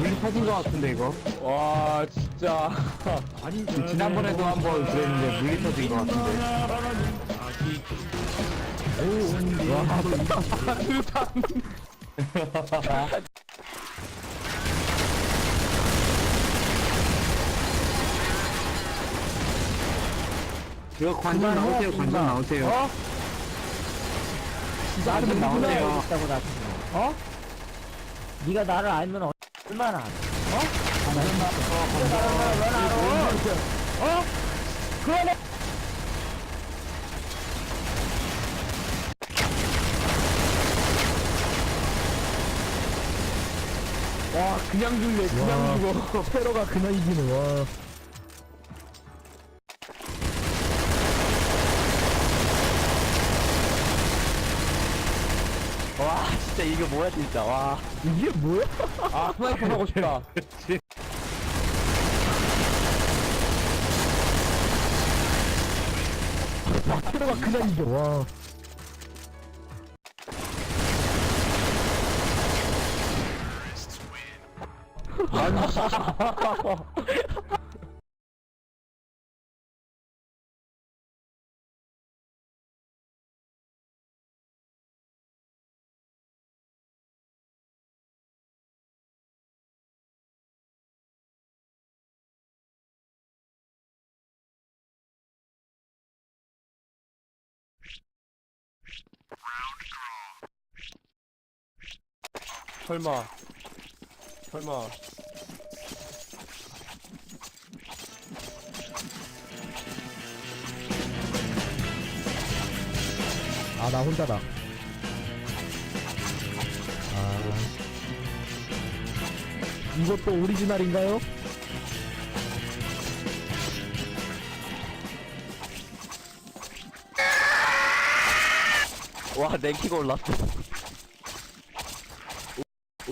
물리 터진 것 같은데 이거? 와 진짜. 아니 지난번에도 한 번 그랬는데 물리 터진 것 같은데. 이거 관전 나오세요 관전 나오세요. 어? 관전 나오세요. 있다고 나 어? 네가 나를 알면 어- 얼마나 어? 아, 나 얼마나 어? 왜 나를 어? 그거네 와 그냥 죽네 그냥 죽어 페로가 그냥 이기는 와 와 진짜 이게 뭐야 진짜. 와아 이게 뭐야? 스나이퍼 하고 싶다. 페로가 그냥 이겨. 와 설마. 설마. 아 나 혼자다. 아. 이것도 오리지널인가요? 와 랭키가 올랐어